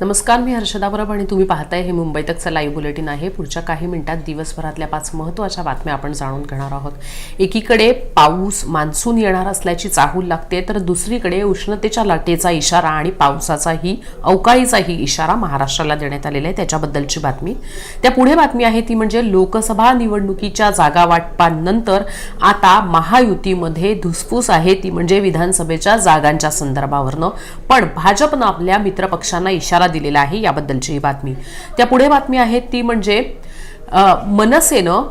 नमस्कार मी हर्षदा बरब आणि तुम्ही पाहताय हे मुंबई तकचं लाईव्ह बुलेटिन आहे. पुढच्या काही मिनिटात दिवसभरातल्या पाच महत्त्वाच्या बातम्या आपण जाणून घेणार आहोत. एकीकडे पाऊस मान्सून येणार असल्याची चाहूल लागते तर दुसरीकडे उष्णतेच्या लाटेचा इशारा आणि पावसाचाही अवकाळीचाही इशारा महाराष्ट्राला देण्यात आलेला आहे. त्याच्याबद्दलची बातमी. त्या पुढे बातमी आहे ती म्हणजे लोकसभा निवडणुकीच्या जागा वाटपानंतर आता महायुतीमध्ये धुसफूस आहे ती म्हणजे विधानसभेच्या जागांच्या संदर्भावरनं. पण भाजपनं आपल्या मित्रपक्षांना इशारा दिलेला आहे याबद्दलची ही बातमी. त्या पुढे बातमी आहे ती म्हणजे मनसेनं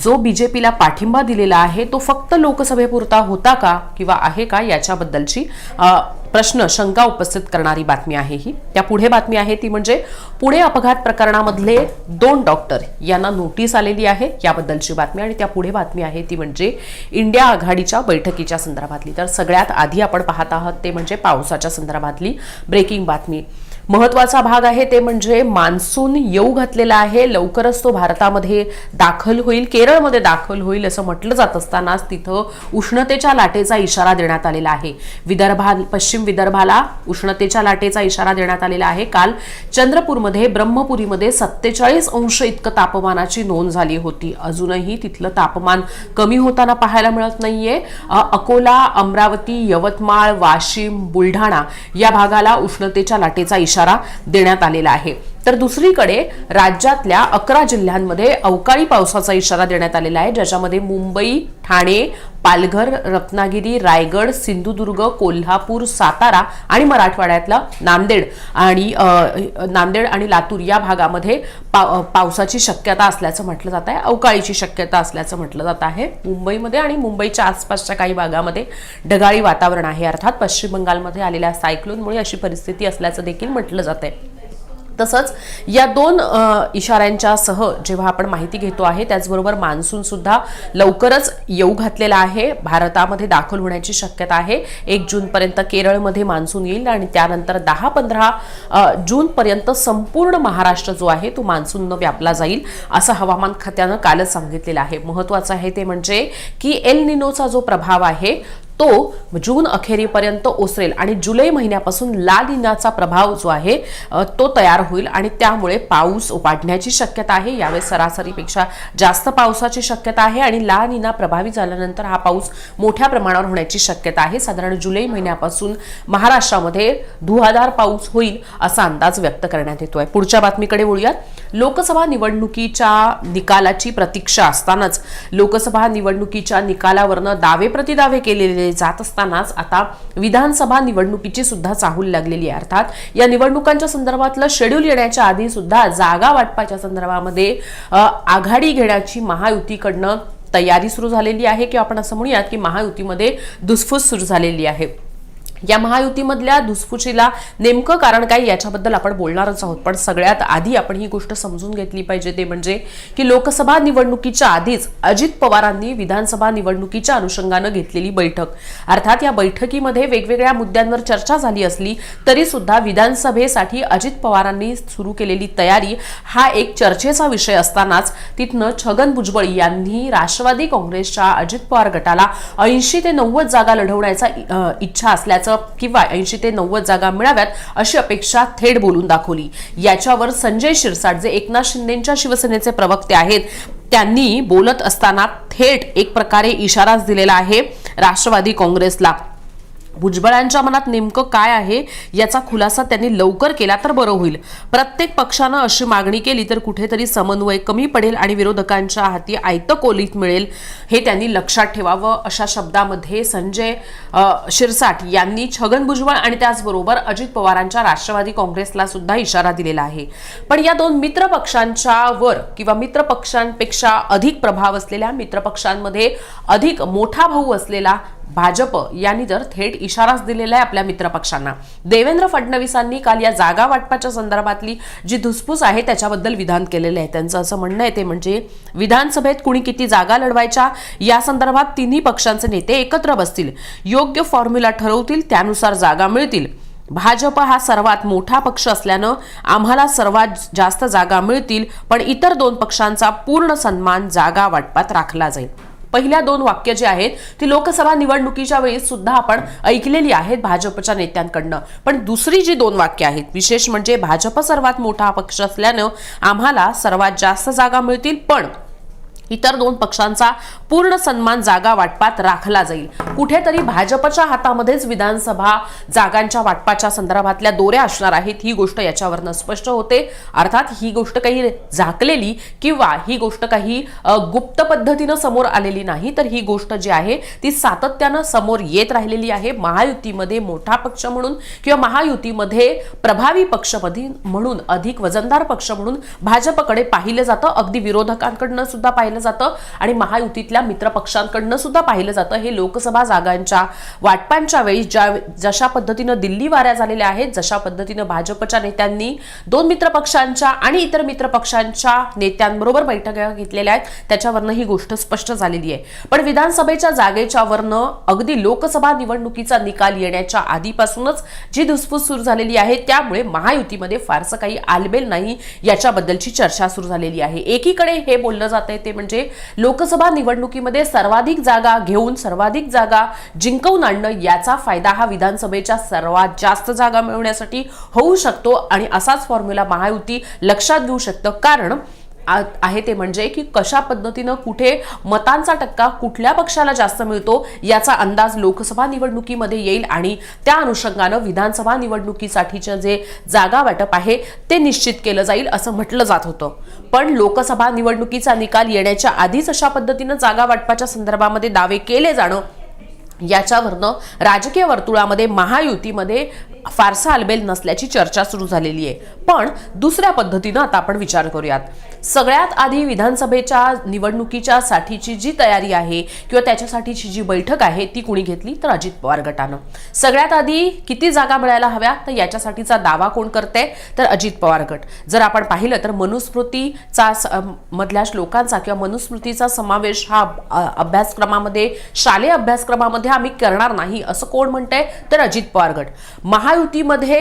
जो बीजेपीला पाठिंबा दिलेला आहे तो फक्त लोकसभेपुरता होता का किंवा आहे का याच्याबद्दलची प्रश्न शंका उपस्थित करणारी बातमी आहे ही. त्या पुढे बातमी आहे ती म्हणजे पुणे अपघात प्रकरणामधले दोन डॉक्टर यांना नोटीस आलेली आहे याबद्दलची बातमी. आणि त्या पुढे बातमी आहे ती म्हणजे इंडिया आघाडीच्या बैठकीच्या संदर्भातली. तर सगळ्यात आधी आपण पाहत आहात ते म्हणजे पावसाच्या संदर्भातली ब्रेकिंग बातमी. महत्त्वाचा भाग आहे ते म्हणजे मान्सून येऊ घातलेला आहे. लवकरच तो भारतामध्ये दाखल होईल केरळमध्ये दाखल होईल असं म्हटलं जात असतानाच तिथं उष्णतेच्या लाटेचा इशारा देण्यात आलेला आहे. विदर्भा पश्चिम विदर्भाला उष्णतेच्या लाटेचा इशारा देण्यात आलेला आहे. काल चंद्रपूरमध्ये ब्रह्मपुरीमध्ये सत्तेचाळीस अंश इतकं तापमानाची नोंद झाली होती. अजूनही तिथलं तापमान कमी होताना पाहायला मिळत नाहीये. अकोला अमरावती यवतमाळ वाशिम बुलढाणा या भागाला उष्णतेच्या लाटेचा इशारा इशारा देण्यात आलेला आहे. तर दुसरीकडे राज्यातल्या अकरा जिल्ह्यांमध्ये अवकाळी पावसाचा इशारा देण्यात आलेला आहे ज्याच्यामध्ये मुंबई ठाणे पालघर रत्नागिरी रायगड सिंधुदुर्ग कोल्हापूर सातारा आणि मराठवाड्यातला नांदेड आणि नांदेड आणि लातूर या भागामध्ये पा पावसाची शक्यता असल्याचं म्हटलं जात आहे अवकाळीची शक्यता असल्याचं म्हटलं जात आहे. मुंबईमध्ये आणि मुंबईच्या आसपासच्या काही भागामध्ये ढगाळी वातावरण आहे अर्थात पश्चिम बंगालमध्ये आलेल्या सायक्लोनमुळे अशी परिस्थिती असल्याचं देखील म्हटलं जात आहे. तसंच या दोन इशाऱ्यांच्या सह जेव्हा आपण माहिती घेतो आहे त्याचबरोबर मान्सून सुद्धा लवकरच येऊ घातलेला आहे. भारतामध्ये दाखल होण्याची शक्यता आहे. एक जूनपर्यंत केरळमध्ये मान्सून येईल आणि त्यानंतर दहा पंधरा जूनपर्यंत संपूर्ण महाराष्ट्र जो आहे तो मान्सूननं व्यापला जाईल असं हवामान खात्यानं कालच सांगितलेलं आहे. महत्वाचं आहे ते म्हणजे की एल निनोचा जो प्रभाव आहे तो जून अखेरीपर्यंत ओसरेल आणि जुलै महिन्यापासून ला प्रभाव जो आहे तो तयार होईल आणि त्यामुळे पाऊस वाढण्याची शक्यता आहे. यावेळेस सरासरीपेक्षा जास्त पावसाची शक्यता आहे आणि लालिना प्रभावी झाल्यानंतर हा पाऊस मोठ्या प्रमाणावर होण्याची शक्यता आहे. साधारण जुलै महिन्यापासून महाराष्ट्रामध्ये धुवाधार पाऊस होईल असा अंदाज व्यक्त करण्यात येतोय. पुढच्या बातमीकडे वळूयात लोकसभा निवडणुकीच्या निकालाची प्रतीक्षा असतानाच लोकसभा निवडणुकीच्या निकालावरनं दावे प्रतिदावे केलेले जात असतानाच आता विधानसभा निवडणुकीची सुद्धा चाहूल लागलेली आहे. अर्थात या निवडणुकांच्या संदर्भातलं शेड्यूल येण्याच्या आधी सुद्धा जागा वाटपाच्या संदर्भामध्ये आघाडी घेण्याची महायुतीकडनं तयारी सुरू झालेली आहे किंवा आपण असं म्हणूयात की महायुतीमध्ये दुसफूस सुरू झालेली आहे. या महायुतीमधल्या धुसफुशीला नेमकं कारण काय याच्याबद्दल आपण बोलणारच आहोत. पण सगळ्यात आधी आपण ही गोष्ट समजून घेतली पाहिजे. ते म्हणजे की लोकसभा निवडणुकीच्या आधीच अजित पवारांनी विधानसभा निवडणुकीच्या अनुषंगानं घेतलेली बैठक. अर्थात या बैठकीमध्ये वेगवेगळ्या मुद्द्यांवर चर्चा झाली असली तरी सुद्धा विधानसभेसाठी अजित पवारांनी सुरू केलेली तयारी हा एक चर्चेचा विषय असतानाच तिथनं छगन भुजबळ यांनी राष्ट्रवादी काँग्रेसच्या अजित पवार गटाला ऐंशी ते नव्वद जागा लढवण्याचा इच्छा असल्याचं किंवा ऐंशी ते नव्वद जागा मिळाव्यात अशी अपेक्षा थेट बोलून दाखवली. याच्यावर संजय शिरसाट जे एकनाथ शिंदेच्या शिवसेनेचे प्रवक्ते आहेत त्यांनी बोलत असताना थेट एक प्रकारे इशाराच दिलेला आहे राष्ट्रवादी काँग्रेसला. भुजबळांच्या मनात नेमकं काय आहे याचा खुलासा त्यांनी लवकर केला तर बरं होईल. प्रत्येक पक्षानं अशी मागणी केली तर कुठेतरी समन्वय कमी पडेल आणि विरोधकांच्या हाती आयतं कोलीत मिळेल हे त्यांनी लक्षात ठेवावं अशा शब्दामध्ये संजय शिरसाट यांनी छगन भुजबळ आणि त्याचबरोबर अजित पवारांच्या राष्ट्रवादी काँग्रेसला सुद्धा इशारा दिलेला आहे. पण या दोन मित्र पक्षांच्या वर किंवा मित्र पक्षांपेक्षा अधिक प्रभाव असलेल्या मित्र पक्षांमध्ये अधिक मोठा भाऊ असलेला भाजप यांनी तर थेट इशाराच दिलेला आहे आपल्या मित्रपक्षांना. देवेंद्र फडणवीसांनी काल या जागा वाटपाच्या संदर्भातली जी धुसफूस आहे त्याच्याबद्दल विधान केलेलं आहे. त्यांचं असं म्हणणं आहे ते म्हणजे विधानसभेत कुणी किती जागा लढवायच्या या संदर्भात तिन्ही पक्षांचे नेते एकत्र बसतील योग्य फॉर्म्युला ठरवतील त्यानुसार जागा मिळतील. भाजप हा सर्वात मोठा पक्ष असल्यानं आम्हाला सर्वात जास्त जागा मिळतील पण इतर दोन पक्षांचा पूर्ण सन्मान जागा वाटपात राखला जाईल. पहिल्या दोन वाक्य जे आहेत ती लोकसभा निवडणुकीच्या वेळी सुद्धा आपण ऐकलेली आहेत भाजपच्या नेत्यांकडनं. पण दुसरी जी दोन वाक्य आहेत विशेष म्हणजे भाजप सर्वात मोठा पक्ष असल्यानं आम्हाला सर्वात जास्त जागा मिळतील. पण इतर दोन पक्षांचा पूर्ण सन्मान जागा वाटपात राखला जाईल. कुठेतरी भाजपच्या हातामध्येच विधानसभा जागांच्या वाटपाच्या संदर्भातल्या दोऱ्या असणार आहेत. ही गोष्ट याच्यावरनं स्पष्ट होते. अर्थात ही गोष्ट काही झाकलेली किंवा ही गोष्ट काही गुप्त पद्धतीनं समोर आलेली नाही तर ही गोष्ट जी आहे ती सातत्यानं समोर येत राहिलेली आहे. महायुतीमध्ये मोठा पक्ष म्हणून किंवा महायुतीमध्ये प्रभावी पक्षपदी म्हणून अधिक वजनदार पक्ष म्हणून भाजपकडे पाहिलं जातं. अगदी विरोधकांकडनं सुद्धा पाहिलं जातं आणि महायुतीतल्या मित्र पक्षांकडनं सुद्धा पाहिलं जातं. हे लोकसभा जागांच्या वाटपांच्या वेळी ज्या जशा पद्धतीनं दिल्ली वाऱ्या झालेल्या आहेत जशा पद्धतीनं भाजपच्या नेत्यांनी दोन मित्र पक्षांच्या आणि इतर मित्र पक्षांच्या नेत्यांबरोबर बैठका घेतलेल्या आहेत त्याच्यावरनं ही गोष्ट स्पष्ट झालेली आहे. पण विधानसभेच्या जागेच्या वरनं अगदी लोकसभा निवडणुकीचा निकाल येण्याच्या आधीपासूनच जी धुसफूस सुरू झालेली आहे त्यामुळे महायुतीमध्ये फारसं काही आलबेल नाही याच्याबद्दलची चर्चा सुरू झालेली आहे. एकीकडे हे बोललं जात आहे ते म्हणजे म्हणजे लोकसभा निवडणुकीमध्ये सर्वाधिक जागा घेऊन सर्वाधिक जागा जिंकवून आणणं याचा फायदा हा विधानसभेच्या सर्वात जास्त जागा मिळवण्यासाठी होऊ शकतो. आणि असाच फॉर्म्युला महायुती लक्षात घेऊ शकतं. कारण आहे ते म्हणजे की कशा पद्धतीनं कुठे मतांचा टक्का कुठल्या पक्षाला जास्त मिळतो याचा अंदाज लोकसभा निवडणुकीमध्ये येईल आणि त्या अनुषंगानं विधानसभा निवडणुकीसाठीचं जे जागा वाटप आहे ते निश्चित केलं जाईल असं म्हटलं जात होतं. पण लोकसभा निवडणुकीचा निकाल येण्याच्या आधीच अशा पद्धतीनं जागा वाटपाच्या संदर्भामध्ये दावे केले जाणं याच्यावरनं राजकीय वर्तुळामध्ये महायुतीमध्ये फारसा अलबेल नसल्याची चर्चा सुरू झालेली आहे. पण दुसऱ्या पद्धतीनं आता आपण विचार करूयात. सगळ्यात आधी विधानसभेच्या निवडणुकीच्या साठीची जी तयारी आहे किंवा त्याच्यासाठीची जी बैठक आहे ती कुणी घेतली? तर अजित पवार गटानं. सगळ्यात आधी किती जागा मिळायला हव्या? तर याच्यासाठीचा दावा कोण करते तर अजित पवार गट. जर आपण पाहिलं तर मनुस्मृतीचा मधल्या श्लोकांचा किंवा मनुस्मृतीचा समावेश हा अभ्यासक्रमामध्ये शालेय अभ्यासक्रमामध्ये आम्ही करणार नाही असं कोण म्हणतंय? तर अजित पवार गट. महायुतीमध्ये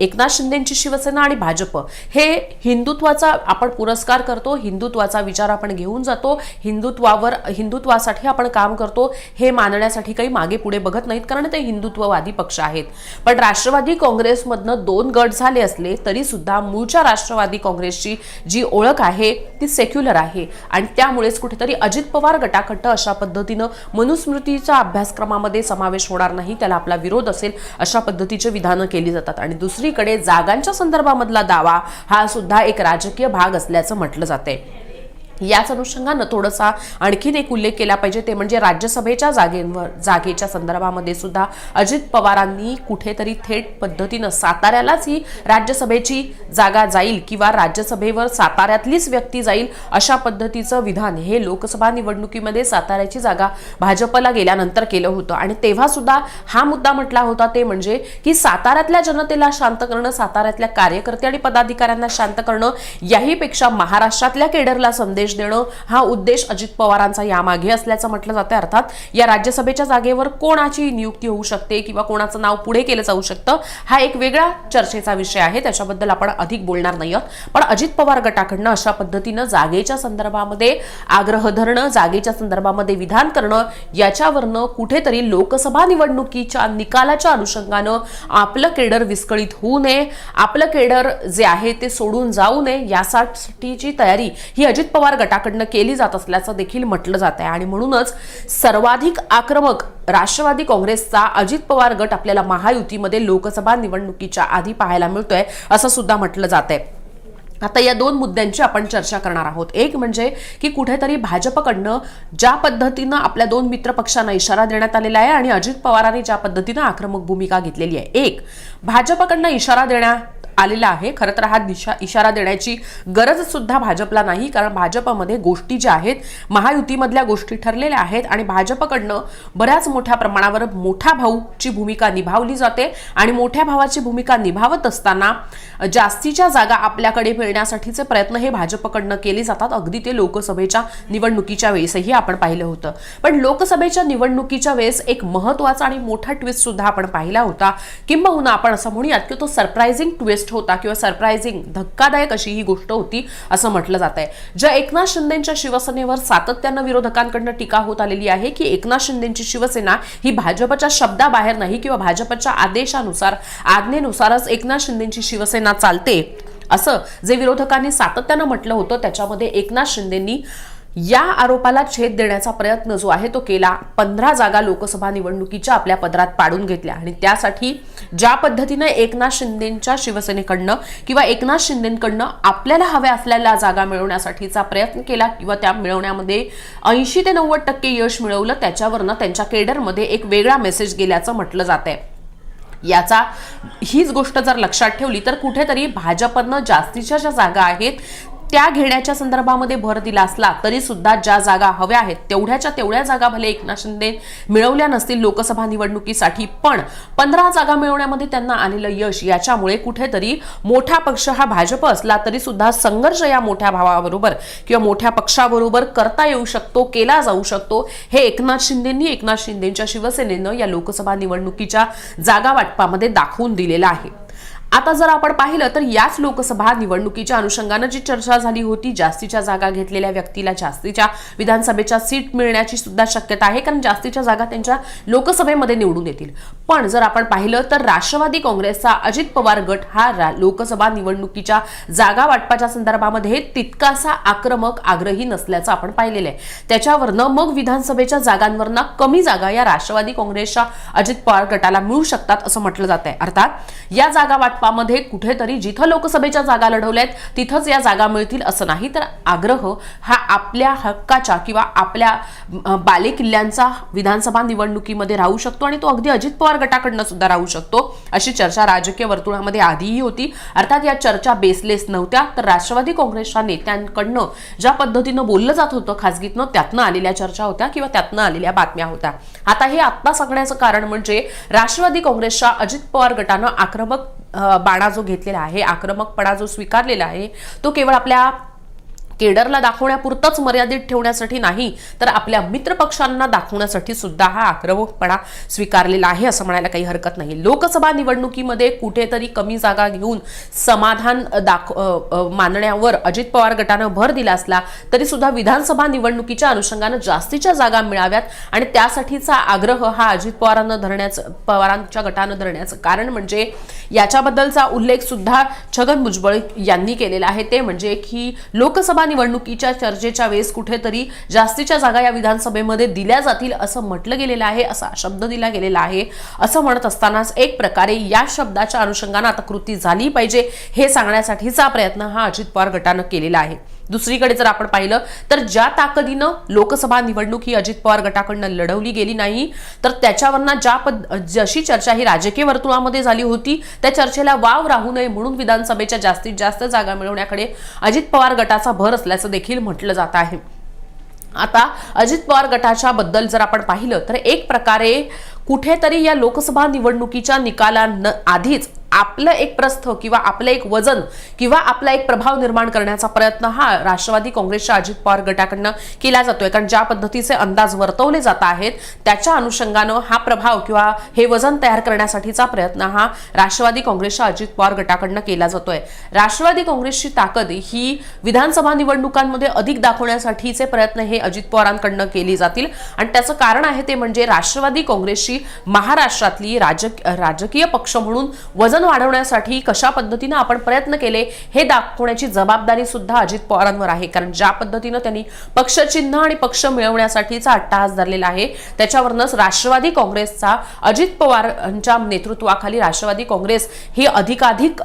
एकनाथ शिंदेची शिवसेना आणि भाजप. हे हिंदुत्वाचा आपण पुरस्कार करतो हिंदुत्वाचा विचार आपण घेऊन जातो हिंदुत्वावर हिंदुत्वासाठी आपण काम करतो हे मानण्यासाठी काही मागे पुढे बघत नाहीत कारण ते हिंदुत्ववादी पक्ष आहेत. पण राष्ट्रवादी काँग्रेसमधनं दोन गट झाले असले तरी सुद्धा मूळच्या राष्ट्रवादी काँग्रेसची जी ओळख आहे ती सेक्युलर आहे. आणि त्यामुळेच कुठेतरी अजित पवार गटाकडं अशा पद्धतीनं मनुस्मृतीचा अभ्यास अभ्यासक्रमामध्ये समावेश होणार नाही त्याला आपला विरोध असेल अशा पद्धतीचे विधानं केली जातात. आणि दुसरीकडे जागांच्या संदर्भामधला दावा हा सुद्धा एक राजकीय भाग असल्याचं म्हटलं जाते याच अनुषंगानं थोडासा आणखीन एक उल्लेख केला पाहिजे. ते म्हणजे राज्यसभेच्या जागेंवर जागेच्या संदर्भामध्ये सुद्धा अजित पवारांनी कुठेतरी थेट पद्धतीनं साताऱ्यालाच ही राज्यसभेची जागा जाईल किंवा राज्यसभेवर साताऱ्यातलीच व्यक्ती जाईल अशा पद्धतीचं विधान हे लोकसभा निवडणुकीमध्ये साताऱ्याची जागा भाजपला गेल्यानंतर केलं होतं. आणि तेव्हा सुद्धा हा मुद्दा म्हटला होता ते म्हणजे की साताऱ्यातल्या जनतेला शांत करणं साताऱ्यातल्या कार्यकर्ते आणि पदाधिकाऱ्यांना शांत करणं याहीपेक्षा महाराष्ट्रातल्या केडरला संदेश देणं हा उद्देश अजित पवारांचा यामागे असल्याचं म्हटलं जातं अर्थात या राज्यसभेच्या जागेवर कोणाची नियुक्ती होऊ शकते किंवा कोणाचं नाव पुढे केलं जाऊ शकतं हा एक वेगळा चर्चेचा विषय आहे. त्याच्याबद्दल आपण अधिक बोलणार नाही आहोत पण अजित पवार गटाकडनं अशा पद्धतीनं जागेच्या संदर्भामध्ये आग्रह धरणं जागेच्या संदर्भामध्ये विधान करणं याच्यावरनं कुठेतरी लोकसभा निवडणुकीच्या निकालाच्या अनुषंगानं आपलं केडर विस्कळीत होऊ नये आपलं केडर जे आहे ते सोडून जाऊ नये यासाठीची तयारी ही अजित पवार गटाकडनं केली जात असल्याचं देखील म्हटलं जात आहे. आणि म्हणूनच सर्वाधिक आक्रमक राष्ट्रवादी काँग्रेसचा अजित पवार गट आपल्याला महायुतीमध्ये लोकसभा निवडणुकीच्या आधी पाहायला मिळतोय असं सुद्धा म्हटलं जात आहे. आता या दोन मुद्द्यांची आपण चर्चा करणार आहोत. एक म्हणजे की कुठेतरी भाजपकडनं ज्या पद्धतीनं आपल्या दोन मित्र पक्षांना इशारा देण्यात आलेला आहे आणि अजित पवारांनी ज्या पद्धतीनं आक्रमक भूमिका घेतलेली आहे. एक भाजपकडनं इशारा देण्या आलेला आहे. खरं तर हा दिशा इशारा देण्याची गरज सुद्धा भाजपला नाही कारण भाजपमध्ये गोष्टी ज्या आहेत महायुतीमधल्या गोष्टी ठरलेल्या आहेत आणि भाजपकडनं बऱ्याच मोठ्या प्रमाणावर मोठा भाऊची भूमिका निभावली जाते आणि मोठ्या भावाची भूमिका निभावत असताना जास्तीच्या जागा आपल्याकडे मिळण्यासाठीचे प्रयत्न हे भाजपकडनं केले जातात. अगदी ते लोकसभेच्या निवडणुकीच्या वेळेसही आपण पाहिलं होतं. पण लोकसभेच्या निवडणुकीच्या वेळेस एक महत्त्वाचा आणि मोठा ट्विस्ट सुद्धा आपण पाहिला होता. किंबहुना आपण असं म्हणूयात की तो सरप्राइझिंग ट्विस्ट होता किंवा सरप्रायझिंग धक्कादायक अशी ही गोष्ट होती असं म्हटलं जात आहे ज्या एकनाथ शिंदेच्या शिवसेनेवर सातत्यानं विरोधकांकडनं टीका होत आलेली आहे की एकनाथ शिंदेची शिवसेना ही भाजपच्या शब्दाबाहेर नाही किंवा भाजपच्या आदेशानुसार आज्ञेनुसारच एकनाथ शिंदेची शिवसेना चालते. असं जे विरोधकांनी सातत्यानं म्हटलं होतं त्याच्यामध्ये एकनाथ शिंदेंनी या आरोपाला छेद देण्याचा प्रयत्न जो आहे तो केला पंधरा जागा लोकसभा निवडणुकीच्या आपल्या पदरात पाडून घेतल्या. आणि त्यासाठी ज्या पद्धतीनं एकनाथ शिंदेच्या शिवसेनेकडनं किंवा एकनाथ शिंदेकडनं आपल्याला हव्या असलेल्या जागा मिळवण्यासाठीचा प्रयत्न केला किंवा त्या मिळवण्यामध्ये ऐंशी ते नव्वद टक्के यश मिळवलं त्याच्यावरनं त्यांच्या केडरमध्ये एक वेगळा मेसेज गेल्याचं म्हटलं जात आहे याचा हीच गोष्ट जर लक्षात ठेवली तर कुठेतरी भाजपनं जास्तीच्या ज्या जागा आहेत त्या घेण्याच्या संदर्भामध्ये भर दिला असला तरी सुद्धा ज्या जागा हव्या आहेत तेवढ्याच्या तेवढ्या जागा भले एकनाथ शिंदे मिळवल्या नसतील लोकसभा निवडणुकीसाठी पण पंधरा जागा मिळवण्यामध्ये त्यांना आलेलं यश याच्यामुळे कुठेतरी मोठा पक्ष हा भाजप असला तरी सुद्धा संघर्ष या मोठ्या भावाबरोबर किंवा मोठ्या पक्षाबरोबर करता येऊ शकतो केला जाऊ शकतो हे एकनाथ शिंदेंनी एकनाथ शिंदेच्या शिवसेनेनं या लोकसभा निवडणुकीच्या जागा वाटपामध्ये दाखवून दिलेलं आहे. आता जर आपण पाहिलं तर याच लोकसभा निवडणुकीच्या अनुषंगानं जी चर्चा झाली होती जास्तीच्या जागा घेतलेल्या व्यक्तीला जास्तीच्या विधानसभेच्या सीट मिळण्याची सुद्धा शक्यता आहे कारण जास्तीच्या जागा त्यांच्या लोकसभेमध्ये निवडून येतील. पण जर आपण पाहिलं तर राष्ट्रवादी काँग्रेसचा अजित पवार गट हा लोकसभा निवडणुकीच्या जागा वाटपाच्या संदर्भामध्ये तितकासा आक्रमक आग्रही नसल्याचं आपण पाहिलेलं आहे. त्याच्यावरनं मग विधानसभेच्या जागांवरनं कमी जागा या राष्ट्रवादी काँग्रेसच्या अजित पवार गटाला मिळू शकतात असं म्हटलं जात आहे अर्थात या जागा वाटपा वाटपामध्ये कुठेतरी जिथं लोकसभेच्या जागा लढवल्यात तिथंच या जागा मिळतील असं नाही. तर आग्रह हा आपल्या हक्काच्या किंवा आपल्या बालेकिल्ल्यांचा विधानसभा निवडणुकीमध्ये राहू शकतो आणि तो अगदी अजित पवार गटाकडनं सुद्धा राहू शकतो अशी चर्चा राजकीय वर्तुळामध्ये आधीही होती. अर्थात या चर्चा बेसलेस नव्हत्या. तर राष्ट्रवादी काँग्रेसच्या नेत्यांकडनं ज्या पद्धतीनं बोललं जात होतं खासगीतनं त्यातनं आलेल्या चर्चा होत्या किंवा त्यातनं आलेल्या बातम्या होत्या. आता हे आत्ता सांगण्याचं कारण म्हणजे राष्ट्रवादी काँग्रेसच्या अजित पवार गटानं आक्रमक बाणा जो घेतलेला आहे आक्रमकपणा जो स्वीकारलेला आहे तो केवळ आपल्या केडरला दाखवण्यापुरतंच मर्यादित ठेवण्यासाठी नाही तर आपल्या मित्रपक्षांना दाखवण्यासाठी सुद्धा हा आक्रमकपणा स्वीकारलेला आहे असं म्हणायला काही हरकत नाही. लोकसभा निवडणुकीमध्ये कुठेतरी कमी जागा घेऊन समाधान दाख मानण्यावर अजित पवार गटानं भर दिला असला तरी सुद्धा विधानसभा निवडणुकीच्या अनुषंगानं जास्तीच्या जागा मिळाव्यात आणि त्यासाठीचा आग्रह हा अजित पवारांना धरण्याचं पवारांच्या गटानं धरण्याचं कारण म्हणजे याच्याबद्दलचा उल्लेख सुद्धा छगन भुजबळ यांनी केलेला आहे. ते म्हणजे की लोकसभा निवडणुकीच्या चर्चेच्या वेळेस कुठेतरी जास्तीच्या जागा या विधानसभेमध्ये दिल्या जातील असं म्हटलं गेलेलं आहे असा शब्द दिला गेलेला आहे. असं म्हणत असतानाच एक प्रकारे या शब्दाच्या अनुषंगानं आता कृती झाली पाहिजे हे सांगण्यासाठीचा प्रयत्न हा अजित पवार गटानं केलेला आहे. दुसरीकडे जर आपण पाहिलं तर ज्या ताकदीनं लोकसभा निवडणूक ही अजित पवार गटाकडनं लढवली गेली नाही तर त्याच्यावरनं ज्या पद जशी चर्चा ही राजकीय वर्तुळामध्ये झाली होती त्या चर्चेला वाव राहू नये म्हणून विधानसभेच्या जास्तीत जास्त जागा मिळवण्याकडे अजित पवार गटाचा भर असल्याचं देखील म्हटलं जात आहे. आता अजित पवार गटाच्या बद्दल जर आपण पाहिलं तर एक प्रकारे कुठेतरी या लोकसभा निवडणुकीच्या निकालां आधीच आपलं एक प्रस्थ किंवा आपलं एक वजन किंवा आपला एक प्रभाव निर्माण करण्याचा प्रयत्न हा राष्ट्रवादी काँग्रेसच्या अजित पवार गटाकडनं केला जातोय. कारण ज्या पद्धतीचे अंदाज वर्तवले जात आहेत त्याच्या अनुषंगानं हा प्रभाव किंवा हे वजन तयार करण्यासाठीचा प्रयत्न हा राष्ट्रवादी काँग्रेसच्या अजित पवार गटाकडनं केला जातोय. राष्ट्रवादी काँग्रेसची ताकद ही विधानसभा निवडणुकांमध्ये अधिक दाखवण्यासाठीचे प्रयत्न हे अजित पवारांकडनं केली जातील. आणि त्याचं कारण आहे ते म्हणजे राष्ट्रवादी काँग्रेसची महाराष्ट्रातली राजकीय पक्ष म्हणून वजन वाढवण्यासाठी कशा पद्धतीनं आपण प्रयत्न केले हे दाखवण्याची जबाबदारी सुद्धा अजित पवारांवर आहे. कारण ज्या पद्धतीनं त्यांनी पक्षचिन्ह आणि पक्ष मिळवण्यासाठीचा अट्टहास धरलेला आहे त्याच्यावरनच राष्ट्रवादी काँग्रेसचा अजित पवारांच्या नेतृत्वाखाली राष्ट्रवादी काँग्रेस ही अधिकाधिक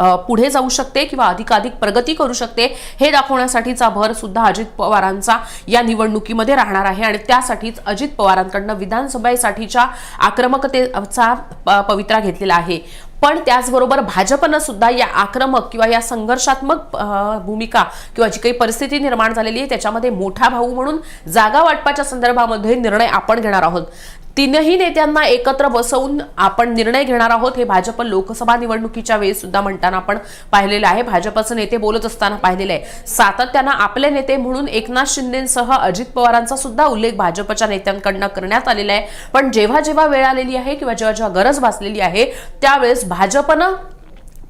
पुढे जाऊ शकते किंवा अधिकाधिक प्रगती करू शकते हे दाखवण्यासाठीचा भर सुद्धा अजित पवारांचा या निवडणुकीमध्ये राहणार आहे. आणि त्यासाठीच अजित पवारांकडनं विधानसभेसाठीच्या आक्रमकतेचा प- पवित्रा घेतलेला आहे. पण त्याचबरोबर भाजपनं सुद्धा या आक्रमक किंवा या संघर्षात्मक भूमिका किंवा जी काही परिस्थिती निर्माण झालेली आहे त्याच्यामध्ये मोठा भाऊ म्हणून जागा वाटपाच्या संदर्भामध्ये निर्णय आपण घेणार आहोत. तीनही नेत्यांना एकत्र बसवून आपण निर्णय घेणार आहोत. हे भाजप लोकसभा निवडणुकीच्या वेळी सुद्धा म्हणताना आपण पाहिलेलं आहे. भाजपचे नेते बोलत असताना पाहिलेलं आहे. सातत्यानं आपले नेते म्हणून एकनाथ शिंदेसह अजित पवारांचा सुद्धा उल्लेख भाजपच्या नेत्यांकडनं करण्यात आलेला आहे. पण जेव्हा जेव्हा वेळ आलेली आहे किंवा जेव्हा जेव्हा गरज भासलेली आहे त्यावेळेस भाजपनं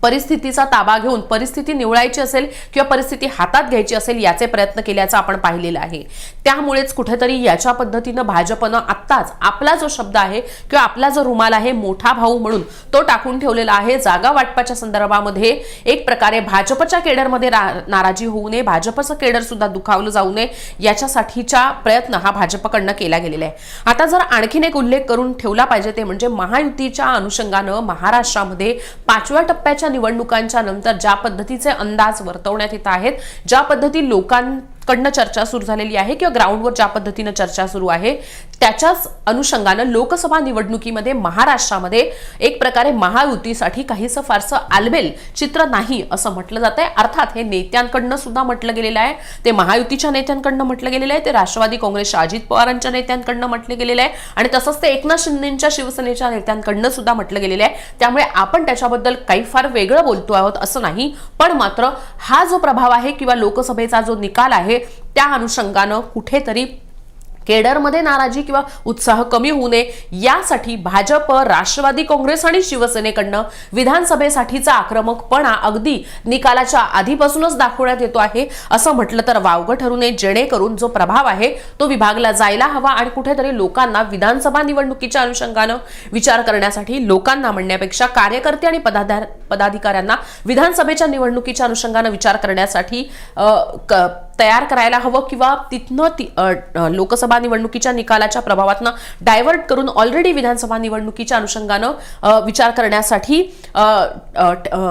परिस्थितीचा ताबा घेऊन परिस्थिती निवळायची असेल किंवा परिस्थिती हातात घ्यायची असेल याचे प्रयत्न केल्याचं आपण पाहिलेलं आहे. त्यामुळेच कुठेतरी याच्या पद्धतीनं भाजपनं आत्ताच आपला जो शब्द आहे किंवा आपला जो रुमाल आहे मोठा भाऊ म्हणून तो टाकून ठेवलेला आहे. जागा वाटपाच्या संदर्भामध्ये एक प्रकारे भाजपच्या केडरमध्ये रा- नाराजी होऊ नये भाजपचं केडर सुद्धा दुखावलं जाऊ नये याच्यासाठीचा प्रयत्न हा भाजपकडनं केला गेलेला आहे. आता जर आणखीन एक उल्लेख करून ठेवला पाहिजे ते म्हणजे महायुतीच्या अनुषंगानं महाराष्ट्रामध्ये पाचव्या टप्प्याच्या निवडणुकांच्या नंतर ज्या पद्धतीचे अंदाज वर्तवण्यात येत आहेत ज्या पद्धती कडनं चर्चा सुरू झालेली आहे किंवा ग्राउंडवर ज्या पद्धतीनं चर्चा सुरू आहे त्याच्याच अनुषंगानं लोकसभा निवडणुकीमध्ये महाराष्ट्रामध्ये एक प्रकारे महायुतीसाठी काहीसं फारसं आलबेल चित्र नाही असं म्हटलं जात आहे अर्थात हे नेत्यांकडनं सुद्धा म्हटलं गेलेलं आहे. ते महायुतीच्या नेत्यांकडनं म्हटलं गेलेलं आहे. ते राष्ट्रवादी काँग्रेसच्या अजित पवारांच्या नेत्यांकडनं म्हटलं गेलेलं आहे. आणि तसंच ते एकनाथ शिंदेच्या शिवसेनेच्या नेत्यांकडनं सुद्धा म्हटलं गेलेलं आहे. त्यामुळे आपण त्याच्याबद्दल काही फार वेगळं बोलतो आहोत असं नाही. पण मात्र हा जो प्रभाव आहे किंवा लोकसभेचा जो निकाल आहे त्या अनुषंगानं कुठेतरी केडरमध्ये नाराजी किंवा उत्साह कमी होऊ नये. यासाठी भाजप राष्ट्रवादी काँग्रेस आणि शिवसेनेकडनं विधानसभेसाठीचा आक्रमकपणा अगदी निकालाच्या आधीपासूनच दाखवण्यात येतो आहे. असं म्हटलं तर वावगं ठरू नये. जेणेकरून जो प्रभाव आहे तो विभागला जायला हवा आणि कुठेतरी लोकांना विधानसभा निवडणुकीच्या अनुषंगानं विचार करण्यासाठी लोकांना म्हणण्यापेक्षा कार्यकर्ते आणि पदाधिकाऱ्यांना विधानसभेच्या निवडणुकीच्या अनुषंगानं विचार करण्यासाठी तयार करायला हवं किंवा तिथनं ती लोकसभा निवडणुकीच्या निकालाच्या प्रभावातनं डायव्हर्ट करून ऑलरेडी विधानसभा निवडणुकीच्या अनुषंगानं विचार करण्यासाठी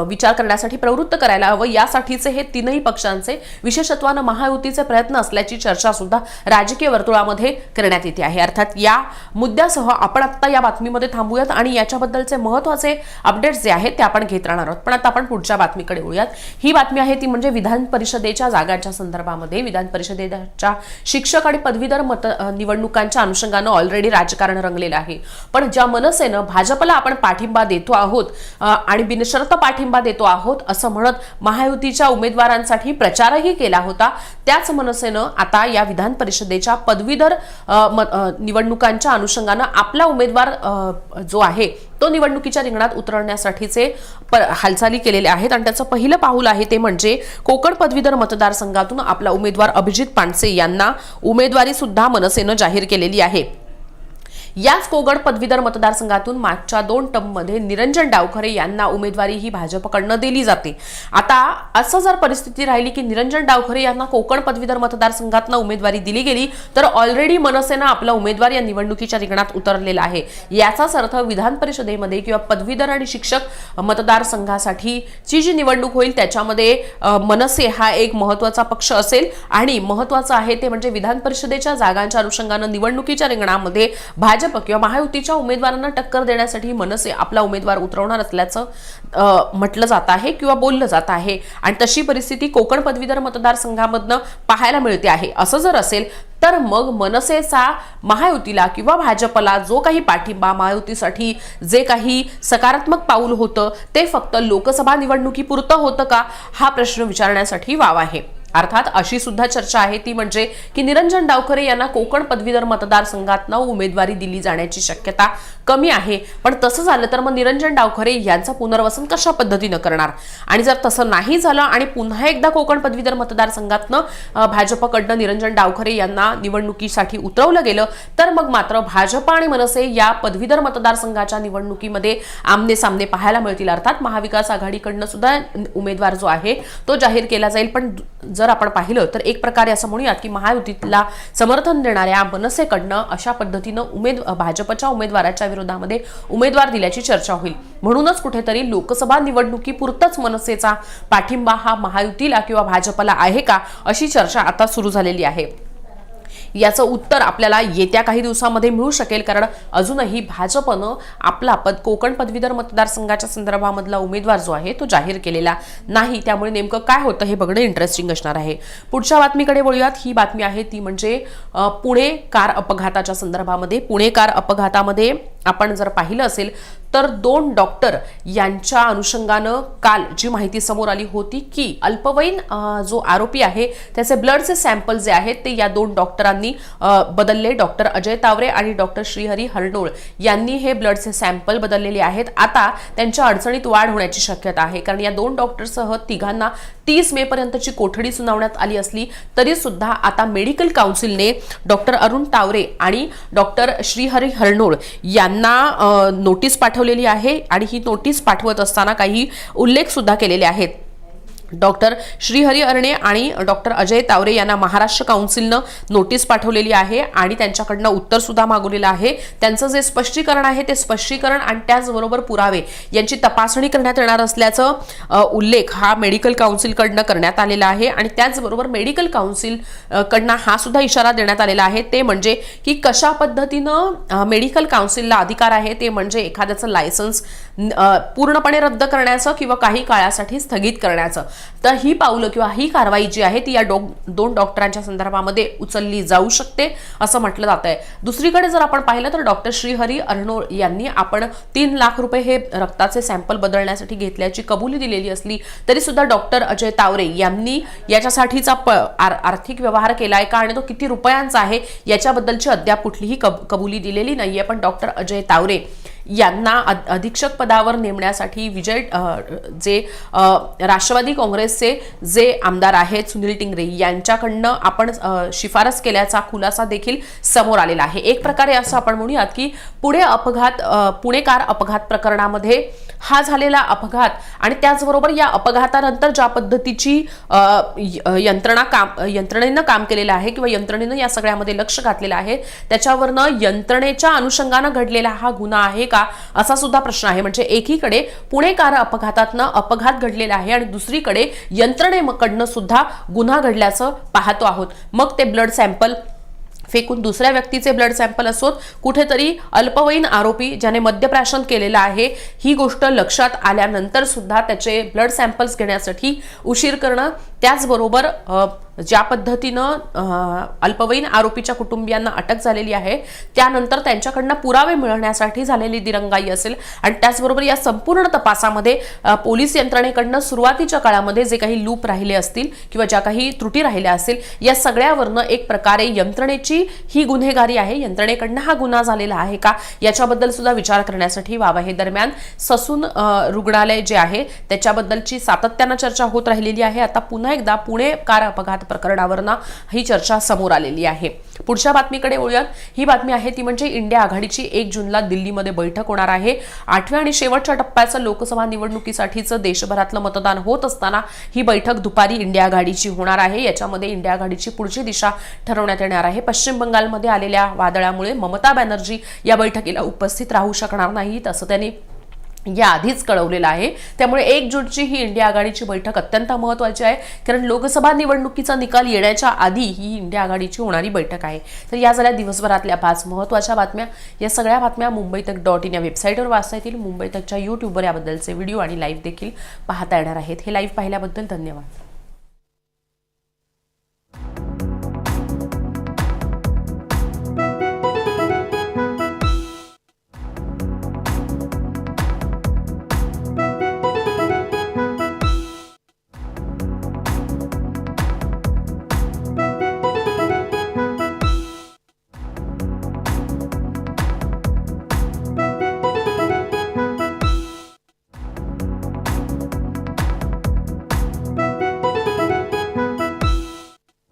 विचार करण्यासाठी प्रवृत्त करायला हवं. यासाठीचे हे तीनही पक्षांचे विशेषत्वानं महायुतीचे प्रयत्न असल्याची चर्चा सुद्धा राजकीय वर्तुळामध्ये करण्यात येते आहे. अर्थात या मुद्द्यासह आपण आत्ता या बातमीमध्ये थांबूयात आणि याच्याबद्दलचे महत्त्वाचे अपडेट्स जे आहेत ते आपण घेत राहणार आहोत. पण आता आपण पुढच्या बातमीकडे वळूयात. ही बातमी आहे ती म्हणजे विधान परिषदेच्या जागांच्या संदर्भामध्ये विधान परिषदेच्या शिक्षक आणि पदवीधर मत निवडणुकांच्या अनुषंगानं ऑलरेडी राजकारण रंगलेलं आहे. पण ज्या मनसेनं भाजपला आपण पाठिंबा देतो आहोत आणि बिनशर्त पाठिंबा देतो आहोत असं म्हणत महायुतीच्या उमेदवारांसाठी प्रचारही केला होता त्याच मनसेनं आता या विधान परिषदेच्या पदवीधर निवडणुकांच्या अनुषंगानं आपला उमेदवार जो आहे तो निवडणुकीच्या रिंगणात उतरण्यासाठीचे प- हालचाली केलेल्या आहेत. आणि त्याचं पहिलं पाऊल आहे ते म्हणजे कोकण पदवीधर मतदारसंघातून आपला उमेदवार अभिजित पानसे यांना उमेदवारी सुद्धा मनसेनं जाहीर केलेली आहे. याच कोगड पदवीधर मतदारसंघातून मागच्या दोन टर्ममध्ये निरंजन डावखरे यांना उमेदवारी ही भाजपकडनं दिली जाते. आता असं जर परिस्थिती राहिली की निरंजन डावखरे यांना कोकण पदवीधर मतदारसंघातनं उमेदवारी दिली गेली तर ऑलरेडी मनसेनं आपला उमेदवार या निवडणुकीच्या रिंगणात उतरलेला आहे. याचाच अर्थ विधान परिषदेमध्ये किंवा पदवीधर आणि शिक्षक मतदारसंघासाठी ची जी निवडणूक होईल त्याच्यामध्ये मनसे हा एक महत्त्वाचा पक्ष असेल आणि महत्वाचं आहे ते म्हणजे विधान परिषदेच्या जागांच्या अनुषंगानं निवडणुकीच्या रिंगणामध्ये भाजप किंवा महायुतीच्या उमेदवारांना टक्कर देण्यासाठी मनसे आपला उमेदवार उतरवणार असल्याचं म्हटलं जात आहे किंवा बोललं जात आहे. आणि तशी परिस्थिती कोकण पदवीधर मतदारसंघामधनं पाहायला मिळते आहे. असं जर असेल तर मग मनसेचा महायुतीला किंवा भाजपला जो काही पाठिंबा महायुतीसाठी जे काही सकारात्मक पाऊल होतं ते फक्त लोकसभा निवडणुकीपुरतं होतं का? हा प्रश्न विचारण्यासाठी वाव आहे. अर्थात अशी सुद्धा चर्चा आहे ती म्हणजे की निरंजन डावखरे यांना कोकण पदवीधर मतदारसंघातनं उमेदवारी दिली जाण्याची शक्यता कमी आहे. पण तसं झालं तर मग निरंजन डावखरे यांचं पुनर्वसन कशा पद्धतीनं करणार? आणि जर तसं नाही झालं आणि पुन्हा एकदा कोकण पदवीधर मतदारसंघातनं भाजपकडनं निरंजन डावखरे यांना निवडणुकीसाठी उतरवलं गेलं तर मग मात्र भाजप आणि मनसे या पदवीधर मतदारसंघाच्या निवडणुकीमध्ये आमने सामने पाहायला मिळतील. अर्थात महाविकास आघाडीकडनं सुद्धा उमेदवार जो आहे तो जाहीर केला जाईल. पण जर जर आपण पाहिलं तर एक प्रकारे असं म्हणूयात की महायुतीला समर्थन देणाऱ्या मनसेकडनं अशा पद्धतीनं उमेद भाजपच्या उमेदवाराच्या विरोधामध्ये उमेदवार दिल्याची चर्चा होईल. म्हणूनच कुठेतरी लोकसभा निवडणुकीपुरतच मनसेचा पाठिंबा हा महायुतीला किंवा भाजपला आहे का अशी चर्चा आता सुरू झालेली आहे. याचं उत्तर आपल्याला येत्या काही दिवसामध्ये मिळू शकेल कारण अजूनही भाजपनं आपला पद कोकण पदवीधर मतदारसंघाच्या संदर्भामधला उमेदवार जो आहे तो जाहीर केलेला नाही. त्यामुळे नेमकं काय होतं हे बघणं इंटरेस्टिंग असणार आहे. पुढच्या बातमीकडे वळूयात ही बातमी आहे ती म्हणजे पुणे कार अपघाताच्या संदर्भामध्ये. पुणे कार अपघातामध्ये आपण जर पाहिलं असेल तर दोन डॉक्टर यांच्या अनुषंगानं काल जी माहिती समोर आली होती की अल्पवयीन जो आरोपी आहे त्याचे ब्लडचे सॅम्पल जे आहेत ते या दोन डॉक्टरांनी बदलले. डॉक्टर अजय तावरे आणि डॉक्टर श्रीहरी हरडोळ यांनी हे ब्लडचे सॅम्पल बदललेले आहेत. आता त्यांच्या अडचणीत वाढ होण्याची शक्यता आहे. कारण या दोन डॉक्टरसह तिघांना तीस मे पर्यंतची कोठडी सुनावण्यात आली असली तरी सुद्धा आता मेडिकल काउन्सिलने डॉक्टर अरुण तावरे आणि डॉक्टर श्रीहरी हरनोळ यांना त्यांना नोटीस पाठवलेली आहे आणि ही नोटीस पाठवत असताना काही उल्लेख सुद्धा केलेले आहेत. डॉक्टर श्रीहरी अर्णे आणि डॉक्टर अजय तावरे यांना महाराष्ट्र काउन्सिलनं नोटीस पाठवलेली आहे आणि त्यांच्याकडनं उत्तर सुद्धा मागवलेलं आहे. त्यांचं जे स्पष्टीकरण आहे ते स्पष्टीकरण आणि त्याचबरोबर पुरावे यांची तपासणी करण्यात येणार असल्याचं उल्लेख हा मेडिकल काउन्सिलकडनं करण्यात आलेला आहे आणि त्याचबरोबर मेडिकल काउन्सिल कडनं हा सुद्धा इशारा देण्यात आलेला आहे. ते म्हणजे की कशा पद्धतीनं मेडिकल काउन्सिलला अधिकार आहे ते म्हणजे एखाद्याचं लायसन्स पूर्णपणे रद्द करण्याचं किंवा काही काळासाठी स्थगित करण्याचं. तर ही पावलं किंवा ही कारवाई जी आहे ती या डॉ दोन डॉक्टरांच्या संदर्भामध्ये उचलली जाऊ शकते असं म्हटलं जात आहे दुसरीकडे जर आपण पाहिलं तर डॉक्टर श्रीहरी अर्णोळ यांनी आपण तीन लाख रुपये हे रक्ताचे सॅम्पल बदलण्यासाठी घेतल्याची कबुली दिलेली असली तरी सुद्धा डॉक्टर अजय तावरे यांनी याच्यासाठीचा प आर- आर्थिक व्यवहार केला आहे का? आणि तो किती रुपयांचा आहे? याच्याबद्दलची अद्याप कुठलीही कब कबुली दिलेली नाहीये पण डॉक्टर अजय तावरे यांना अधीक्षक पदावर नेमण्यासाठी विजय जे राष्ट्रवादी काँग्रेसचे जे आमदार आहेत सुनील टिंगरे यांच्याकडनं आपण शिफारस केल्याचा खुलासा देखील समोर आलेला आहे. एक प्रकारे असं आपण म्हणूयात की पुणे अपघात पुणेकार पुणे कार अपघात प्रकरणामध्ये हा झालेला अपघात आणि त्याचबरोबर या अपघातानंतर ज्या पद्धतीची य- यंत्रणा काम यंत्रणेनं काम केलेलं आहे किंवा यंत्रणेनं या सगळ्यामध्ये लक्ष घातलेलं आहे त्याच्यावरनं यंत्रणेच्या अनुषंगानं घडलेला हा गुन्हा आहे. का? असा सुद्धा प्रश्न आहे. म्हणजे एकीकडे पुणे कार अपघातातनं अपघात घडलेला आहे आणि दुसरीकडे यंत्रणेकडनं सुद्धा गुन्हा घडल्याचं पाहतो आहोत. मग ते ब्लड सॅम्पल फेकून दुसऱ्या व्यक्तीचे ब्लड सॅम्पल असोत. कुठेतरी अल्पवयीन आरोपी ज्याने मद्यप्राशन केलेलं आहे ही गोष्ट लक्षात आल्यानंतर सुद्धा त्याचे ब्लड सॅम्पल्स घेण्यासाठी उशीर करणं त्याचबरोबर ज्या पद्धतीनं अल्पवयीन आरोपीच्या कुटुंबियांना अटक झालेली आहे त्यानंतर त्यांच्याकडनं पुरावे मिळवण्यासाठी झालेली दिरंगाई असेल आणि त्याचबरोबर या संपूर्ण तपासामध्ये पोलीस यंत्रणेकडनं सुरुवातीच्या काळामध्ये जे काही लूप राहिले असतील किंवा ज्या काही त्रुटी राहिल्या असतील या सगळ्यावरनं एक प्रकारे यंत्रणेची ही गुन्हेगारी आहे. यंत्रणेकडनं हा गुन्हा झालेला आहे का याच्याबद्दल सुद्धा विचार करण्यासाठी वाव आहे दरम्यान ससून रुग्णालय जे आहे त्याच्याबद्दलची सातत्यानं चर्चा होत राहिलेली आहे. आता पुन्हा एकदा पुणे कार अपघात प्रकरणावरनं ही चर्चा समोर आलेली आहे. पुढच्या बातमीकडे वळूयात. ही बातमी आहे ती म्हणजे इंडिया आघाडीची एक जूनला दिल्लीमध्ये बैठक होणार आहे. आठव्या आणि शेवटच्या टप्प्याचं लोकसभा निवडणुकीसाठीचं देशभरातलं मतदान होत असताना ही बैठक दुपारी इंडिया आघाडीची होणार आहे. याच्यामध्ये इंडिया आघाडीची पुढची दिशा ठरवण्यात येणार आहे. पश्चिम बंगालमध्ये आलेल्या वादळामुळे ममता बॅनर्जी या बैठकीला उपस्थित राहू शकणार नाहीत असं त्यांनी याआधीच कळवलेलं आहे. त्यामुळे एकजूटची ही इंडिया आघाडीची बैठक अत्यंत महत्त्वाची आहे. कारण लोकसभा निवडणुकीचा निकाल येण्याच्या आधी ही इंडिया आघाडीची होणारी बैठक आहे. तर या झाल्या दिवसभरातल्या पाच महत्त्वाच्या बातम्या. या सगळ्या बातम्या मुंबई तक डॉट इन या वेबसाईटवर वाचता येतील. मुंबई तकच्या यूट्यूबवर याबद्दलचे व्हिडिओ आणि लाईव्ह देखील पाहता येणार आहेत. हे लाईव्ह पाहिल्याबद्दल धन्यवाद.